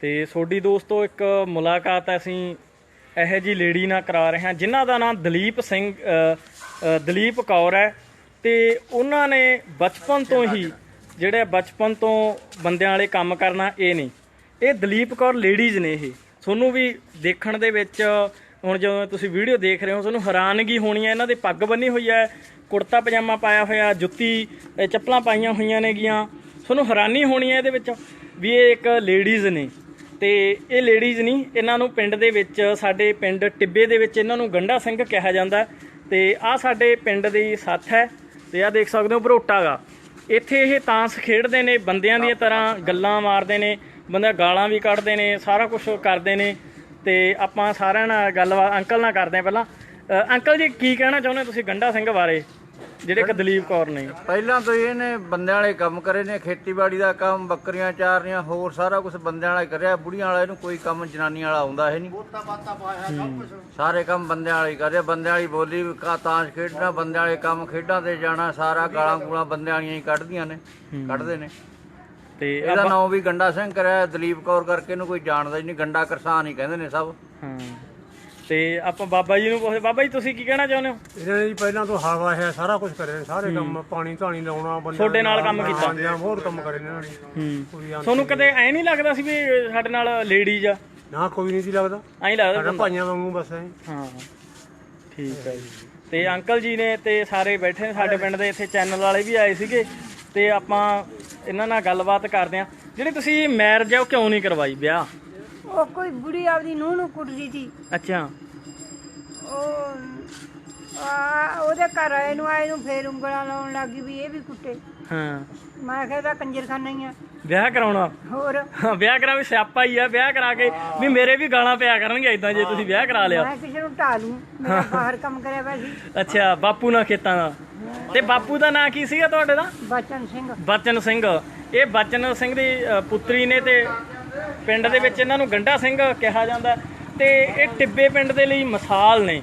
ਤੇ ਸੋਡੀ ਦੋਸਤੋ, ਇੱਕ ਮੁਲਾਕਾਤ ਅਸੀਂ ਇਹੋ ਜੀ ਲੇਡੀ ਨਾਲ ਕਰਾ ਰਹੇ ਹਾਂ, ਜਿਨ੍ਹਾਂ ਦਾ ਨਾਮ ਦਲੀਪ ਸਿੰਘ ਦਲੀਪ ਕੌਰ ਹੈ। ਤੇ ਉਹਨਾਂ ਨੇ ਬਚਪਨ ਤੋਂ ਹੀ ਜਿਹੜੇ ਬਚਪਨ ਤੋਂ ਬੰਦਿਆਂ ਵਾਲੇ ਕੰਮ ਕਰਨਾ, ਇਹ ਨਹੀਂ। ਇਹ ਦਲੀਪ ਕੌਰ ਲੇਡੀਜ਼ ਨੇ ਇਹ। ਤੁਹਾਨੂੰ ਵੀ ਦੇਖਣ ਦੇ ਵਿੱਚ, ਹੁਣ ਜਦੋਂ ਤੁਸੀਂ ਵੀਡੀਓ ਦੇਖ ਰਹੇ ਹੋ, ਤੁਹਾਨੂੰ ਹੈਰਾਨਗੀ ਹੋਣੀ ਹੈ। ਇਹਨਾਂ ਦੇ ਪੱਗ ਬੰਨੀ ਹੋਈ ਹੈ, ਕੁੜਤਾ ਪਜਾਮਾ ਪਾਇਆ ਹੋਇਆ, ਜੁੱਤੀ ਚੱਪਲਾਂ ਪਾਈਆਂ ਹੋਈਆਂ ਨੇਗੀਆਂ। ਤੁਹਾਨੂੰ ਹੈਰਾਨੀ ਹੋਣੀ ਹੈ ਇਹਦੇ ਵਿੱਚ ਵੀ ਇਹ ਇੱਕ ਲੇਡੀਜ਼ ਨੇ। ਤੇ ਇਹ ਲੇਡੀਜ਼ ਨਹੀਂ ਇਹਨਾਂ ਨੂੰ ਪਿੰਡ ਦੇ ਵਿੱਚ, ਸਾਡੇ ਪਿੰਡ ਟਿੱਬੇ ਦੇ ਵਿੱਚ ਇਹਨਾਂ ਨੂੰ ਗੰਡਾ ਸਿੰਘ ਕਿਹਾ ਜਾਂਦਾ ਹੈ। ਤੇ ਆ ਸਾਡੇ ਪਿੰਡ ਦੀ ਸੱਥ ਹੈ ਤੇ ਆ ਦੇਖ ਸਕਦੇ ਹੋ ਭਰੋਟਾ ਗਾ। ਇੱਥੇ ਇਹ ਤਾਂਸ ਖੇਡਦੇ ਨੇ, ਬੰਦਿਆਂ ਦੀਆਂ ਤਰ੍ਹਾਂ ਗੱਲਾਂ ਮਾਰਦੇ ਨੇ ਬੰਦੇ ਗਾਲਾਂ ਵੀ ਕੱਢਦੇ ਨੇ, ਸਾਰਾ ਕੁਝ ਕਰਦੇ ਨੇ। ਤੇ ਆਪਾਂ ਸਾਰਿਆਂ ਨਾਲ ਗੱਲਬਾਤ, ਅੰਕਲ ਨਾਲ ਕਰਦੇ ਹਾਂ ਪਹਿਲਾਂ। ਅੰਕਲ ਜੀ, ਕੀ ਕਹਿਣਾ ਚਾਹੁੰਦੇ ਤੁਸੀਂ ਗੰਡਾ ਸਿੰਘ ਬਾਰੇ? ਜਿਹੜੇ ਕਿ ਦਲੀਪ ਕੌਰ ਨੇ। ਪਹਿਲਾਂ ਤੋਂ ਹੀ ਇਹਨੇ ਬੰਦਿਆਂ ਵਾਲੇ ਕੰਮ ਕਰੇ ਨੇ ਖੇਤੀਬਾੜੀ ਦਾ ਕੰਮ ਬੱਕਰੀਆਂ ਚਾਰਨੀਆਂ ਹੋਰ ਸਾਰਾ ਕੁਝ ਬੰਦਿਆਂ ਵਾਲਾ ਕਰਿਆ। ਬੁੜੀਆਂ ਵਾਲਾ ਇਹਨੂੰ ਕੋਈ ਕੰਮ ਜਨਾਨੀਆਂ ਵਾਲਾ ਆਉਂਦਾ ਹੈ ਨਹੀਂ। ਸਾਰੇ ਕੰਮ ਬੰਦਿਆਂ ਵਾਲੇ ਕਰਿਆ। ਬੰਦਿਆਂ ਵਾਲੀ ਬੋਲੀ ਕਾ ਤਾਂਸ਼ ਖੇਡਣਾ ਬੰਦਿਆਂ ਵਾਲੇ ਕੰਮ ਖੇਡਾਂ ਤੇ ਜਾਣਾ ਸਾਰਾ ਗਾਲਾਂ ਗੂਲਾਂ ਬੰਦਿਆਂ ਵਾਲੀਆਂ ਹੀ ਕੱਢਦੀਆਂ ਨੇ ਕੱਢਦੇ ਨੇ। ਤੇ ਇਹਦਾ ਨਾਮ ਵੀ ਗੰਡਾ ਸਿੰਘ ਕਰਿਆ ਦਲੀਪ ਕੌਰ ਕਰਕੇ ਇਹਨੂੰ ਕੋਈ ਜਾਣਦਾ ਹੀ ਨਹੀਂ। ਗੰਡਾ ਕਿਰਸਾਨ ਹੀ ਕਹਿੰਦੇ ਨੇ ਸਭ। ਹਾਂ। ਤੇ ਆਪਾਂ ਬਾਬਾ ਜੀ ਨੂੰ ਪੁੱਛਦੇ ਬਾਬਾ ਜੀ ਤੁਸੀਂ ਕੀ ਕਹਿਣਾ ਚਾਹੁੰਦੇ ਹੋ? ਇਹਨਾਂ ਨੇ ਜੀ ਪਹਿਲਾਂ ਤੋਂ ਹਵਾ ਹੈ ਸਾਰਾ ਕੁਝ ਕਰੇ ਨੇ ਸਾਰੇ ਕੰਮ ਪਾਣੀ ਧਾਣੀ ਲਾਉਣਾ ਬੰਦਾ ਤੁਹਾਡੇ ਨਾਲ ਕੰਮ ਕੀਤਾ। ਜਾਂ ਹੋਰ ਕੰਮ ਕਰੇ ਨੇ ਇਹਨਾਂ ਨੇ। ਹੂੰ। ਕੋਈ ਆਂ- ਤੁਹਾਨੂੰ ਕਦੇ ਐ ਨਹੀਂ ਲੱਗਦਾ ਸੀ ਵੀ ਸਾਡੇ ਨਾਲ ਲੇਡੀਜ਼ ਆ? ਨਾ ਕੋਈ ਨਹੀਂ ਸੀ ਲੱਗਦਾ। ਐਂ ਲੱਗਦਾ ਸਾਡਾ ਭਾਈਆਂ ਵਾਂਗੂ ਬਸ ਐ। ਹਾਂ। ਠੀਕ ਹੈ ਜੀ। ਤੇ ਅੰਕਲ ਜੀ ਨੇ ਤੇ ਸਾਰੇ ਬੈਠੇ ਨੇ ਸਾਡੇ ਪਿੰਡ ਦੇ ਇੱਥੇ ਚੈਨਲ ਵਾਲੇ ਵੀ ਆਏ ਸੀਗੇ। ਤੇ ਆਪਾਂ ਇਹਨਾਂ ਨਾਲ ਗੱਲਬਾਤ ਕਰਦੇ ਆ ਜਿਹੜੀ ਤੁਸੀਂ ਮੈਰਿਜ ਆ ਉਹ ਕਿਉਂ ਨਹੀਂ ਕਰਵਾਈ ਵਿਆਹ? ਉਹ ਕੋਈ ਬੁੜੀ ਆਪਦੀ ਨੂੰਹ ਨੂੰ ਕੁੱਟਦੀ ਸੀ। ਅੱਛਾ। ਉਹ ਆ ਉਹਦੇ ਘਰ ਆਏ ਨੂੰ ਆਏ ਨੂੰ ਫੇਰ ਉਂਗਲਾਂ ਲਾਉਣ ਲੱਗੀ ਵੀ ਇਹ ਵੀ ਕੁੱਟੇ। ਹਾਂ। ਮੈਂ ਕਿਹਾ ਇਹਦਾ ਕੰਜਰਖਾਨਾ ਹੀ ਆ। ਵਿਆਹ ਕਰਾਉਣਾ? ਹੋਰ? ਹਾਂ, ਵਿਆਹ ਕਰਾ ਵੀ ਸਿਆਪਾ ਹੀ ਆ ਵਿਆਹ ਕਰਾ ਕੇ ਵੀ ਮੇਰੇ ਵੀ ਗਾਲਾਂ ਪਿਆ ਕਰਨਗੇ ਇਦਾਂ ਜੇ ਤੁਸੀਂ ਵਿਆਹ ਕਰਾ ਲਿਆ। ਮੈਂ ਕਿਸੇ ਨੂੰ ਢਾ ਲੂੰ ਮੇਰਾ ਬਾਹਰ ਕੰਮ ਕਰਿਆ ਪਿਆ ਸੀ। ਅੱਛਾ ਬਾਪੂ ਨਾਲ ਖੇਤਾਂ ਦਾ। ਤੇ ਬਾਪੂ ਦਾ ਨਾਂ ਕੀ ਸੀਗਾ ਤੁਹਾਡੇ ਦਾ? ਬਚਨ ਸਿੰਘ। ਬਚਨ ਸਿੰਘ। ਇਹ ਬਚਨ ਸਿੰਘ ਦੀ ਅ, ਪੁੱਤਰੀ ਨੇ ਤੇ ਪਿੰਡ ਦੇ ਵਿੱਚ ਇਹਨਾਂ ਨੂੰ ਗੰਡਾ ਸਿੰਘ ਕਿਹਾ ਜਾਂਦਾ ਤੇ ਇਹ ਟਿੱਬੇ ਪਿੰਡ ਦੇ ਲਈ ਮਿਸਾਲ ਨੇ।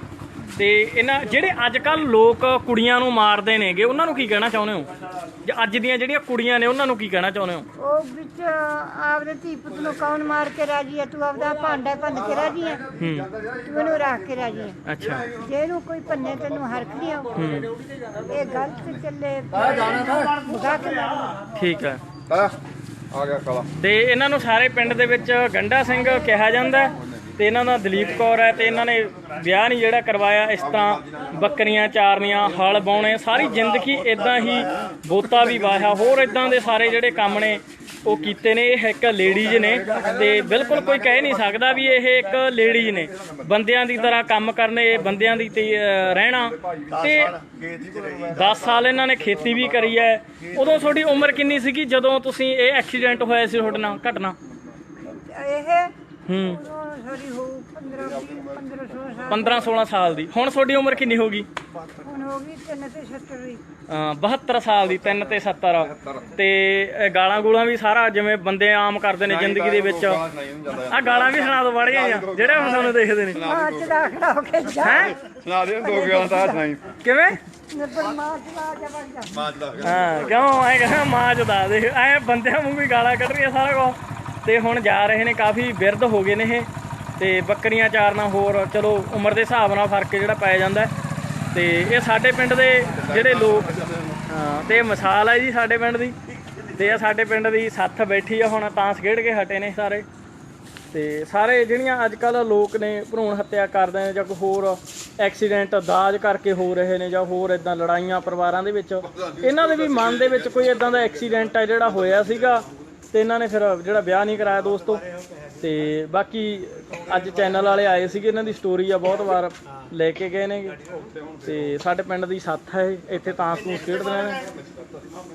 ਤੇ ਇਹਨਾਂ ਜਿਹੜੇ ਅੱਜ ਕੱਲ ਲੋਕ ਕੁੜੀਆਂ ਨੂੰ ਮਾਰਦੇ ਨੇਗੇ ਉਹਨਾਂ ਨੂੰ ਕੀ ਕਹਿਣਾ ਚਾਹੁੰਦੇ ਹੋ? ਜਾਂ ਅੱਜ ਦੀਆਂ ਜਿਹੜੀਆਂ ਕੁੜੀਆਂ ਨੇ ਉਹਨਾਂ ਨੂੰ ਕੀ ਕਹਿਣਾ ਚਾਹੁੰਦੇ ਹੋ? ਉਹ ਵਿੱਚ ਆਪਦੇ ਧੀ ਪੁੱਤ ਨੂੰ ਕੌਣ ਮਾਰ ਕੇ ਰਾਜੀ ਹੈ ਤੂੰ ਆਪਦਾ ਭਾਂਡਾ ਭੰਨ ਕੇ ਰਾਜੀ ਹੈ ਹੂੰ। ਤੂੰ ਇਹਨੂੰ ਰੱਖ ਕੇ ਰਾਜੀ ਹੈ ਅੱਛਾ। ਜੇ ਇਹਨੂੰ ਕੋਈ ਭੰਨੇ ਤੈਨੂੰ ਹਰਖ ਨਹੀਂ ਆਉ ਇਹ ਗਲਤ ਚੱਲੇ। ਠੀਕ ਹੈ। ਆ ਗਿਆ ਕਾਲਾ। ਤੇ ਇਹਨਾਂ ਨੂੰ ਸਾਰੇ ਪਿੰਡ ਦੇ ਵਿੱਚ ਗੰਡਾ ਸਿੰਘ ਕਿਹਾ ਜਾਂਦਾ ਹੈ। ਤੇ ਇਹਨਾਂ ਦਾ ਦਲੀਪ ਕੌਰ ਹੈ ਤੇ ਇਹਨਾਂ ਨੇ ਵਿਆਹ ਨਹੀਂ ਜਿਹੜਾ ਕਰਵਾਇਆ ਇਸ ਤਰ੍ਹਾਂ ਬੱਕਰੀਆਂ ਚਾਰਨੀਆਂ ਹਲ ਬਾਉਣੇ ਸਾਰੀ ਜ਼ਿੰਦਗੀ ਇਦਾਂ ਹੀ ਬੋਤਾ ਵੀ ਵਾਹਿਆ। ਹੋਰ ਇਦਾਂ ਦੇ ਸਾਰੇ ਜਿਹੜੇ ਕੰਮ ਨੇ ਉਹ ਕੀਤੇ ਨੇ ਇਹ ਇੱਕ ਲੇਡੀਜ਼ ਨੇ ਤੇ ਬਿਲਕੁਲ ਕੋਈ ਕਹਿ ਨਹੀਂ ਸਕਦਾ ਵੀ ਇਹ ਇੱਕ ਲੇਡੀਜ਼ ਨੇ। ਬੰਦਿਆਂ ਦੀ ਤਰ੍ਹਾਂ ਕੰਮ ਕਰਨੇ ਬੰਦਿਆਂ ਦੀ ਤੇ ਰਹਿਣਾ ਤੇ 10 ਸਾਲ ਇਹਨਾਂ ਨੇ ਖੇਤੀ ਵੀ ਕਰੀ ਹੈ। ਉਦੋਂ ਤੁਹਾਡੀ ਉਮਰ ਕਿੰਨੀ ਸੀਗੀ ਜਦੋਂ ਤੁਸੀਂ ਇਹ ਐਕਸੀਡੈਂਟ ਹੋਇਆ ਸੀ ਤੁਹਾਡੇ ਨਾਲ ਘਟਨਾ? ਇਹ ਹੂੰ। ਸੋਰੀ ਹੋ 15 15 16 ਸਾਲ 15 16 ਸਾਲ ਦੀ। ਹੁਣ ਤੁਹਾਡੀ ਉਮਰ ਕਿੰਨੀ ਹੋ ਗਈ ਹੁਣ ਹੋ ਗਈ ਤਿੰਨ ਤੇ 70 ਦੀ। ਅਹ 72 ਸਾਲ ਦੀ 3 ਤੇ 70 ਤੇ ਇਹ ਗਾਲਾਂ ਗੂਲਾਂ ਵੀ ਸਾਰਾ ਜਿਵੇਂ ਬੰਦੇ ਆਮ ਕਰਦੇ ਨੇ ਜ਼ਿੰਦਗੀ ਦੇ ਵਿੱਚ। ਆ ਗਾਲਾਂ ਵੀ ਸੁਣਾ ਦੋ ਬੜੀਆਂ ਜਾਂ ਜਿਹੜੇ ਹੁਣ ਤੁਹਾਨੂੰ ਦੇਖਦੇ ਨੇ। ਮਾਂ ਚ ਦਾਖਲਾ ਹੋ ਕੇ ਜਾ। ਹੈ? ਸੁਣਾ ਦੇ ਦੋ ਗਿਆ ਤਾਂ ਸੁਣਾਈ ਕਿਵੇਂ? ਨਿਰਬਲ ਮਾਂ ਚ ਲਾ ਜਾ ਵਗ ਜਾ। ਹਾਂ ਕਿਉਂ? ਐ ਕਹਿੰਦਾ ਮਾਂ ਜਦਾ ਦੇ। ਐ ਬੰਦਿਆਂ ਨੂੰ ਵੀ ਗਾਲਾਂ ਕੱਢ ਰਹੀਆਂ ਸਾਰਾ ਕੁਝ ਤੇ ਹੁਣ ਜਾ ਰਹੇ ਨੇ ਕਾਫੀ ਬਿਰਧ ਹੋ ਗਏ ਨੇ ਇਹ। ਤੇ ਬੱਕਰੀਆਂ ਚਾਰਨਾ ਹੋਰ, ਚਲੋ ਉਮਰ ਦੇ ਹਿਸਾਬ ਨਾਲ ਫ਼ਰਕ ਜਿਹੜਾ ਪੈ ਜਾਂਦਾ। ਹੈ। ਤੇ ਇਹ ਸਾਡੇ ਪਿੰਡ ਦੇ ਜਿਹੜੇ ਲੋਕ, ਹਾਂ, ਤੇ ਮਿਸਾਲ ਹੈ ਜੀ ਸਾਡੇ ਪਿੰਡ ਦੀ। ਤੇ ਇਹ ਸਾਡੇ ਪਿੰਡ ਦੀ ਸੱਥ ਬੈਠੀ ਆ ਹੁਣ ਤਾਂ ਖੇਡ ਕੇ ਹਟੇ ਨੇ ਸਾਰੇ। ਤੇ ਸਾਰੇ ਜਿਹੜੀਆਂ ਅੱਜ ਕੱਲ ਲੋਕ ਨੇ, ਭਰੂਣ ਹੱਤਿਆ ਕਰਦੇ ਨੇ ਜਾਂ ਕੋਈ ਹੋਰ ਐਕਸੀਡੈਂਟ ਦਾਜ ਕਰਕੇ ਹੋ ਰਹੇ ਨੇ ਜਾਂ ਹੋਰ ਇਦਾਂ ਲੜਾਈਆਂ ਪਰਿਵਾਰਾਂ ਦੇ ਵਿੱਚ, ਇਹਨਾਂ ਦੇ ਵੀ ਮਨ ਦੇ ਵਿੱਚ ਕੋਈ ਇਦਾਂ ਦਾ ਐਕਸੀਡੈਂਟ ਹੈ ਜਿਹੜਾ ਹੋਇਆ ਸੀਗਾ। ਤੇ ਇਹਨਾਂ ਨੇ ਫਿਰ ਜਿਹੜਾ ਵਿਆਹ ਨਹੀਂ ਕਰਾਇਆ ਦੋਸਤੋ ਤੇ ਬਾਕੀ ਅੱਜ ਚੈਨਲ ਵਾਲੇ ਆਏ ਸੀਗੇ ਇਹਨਾਂ ਦੀ ਸਟੋਰੀ ਆ ਬਹੁਤ ਵਾਰ ਲੈ ਕੇ ਗਏ ਨੇ ਤੇ ਸਾਡੇ ਪਿੰਡ ਦੀ ਸੱਥ ਹੈ ਇਹ, ਇੱਥੇ ਤਾਂਸ ਨੂੰ ਖੇਡਦੇ ਨੇ।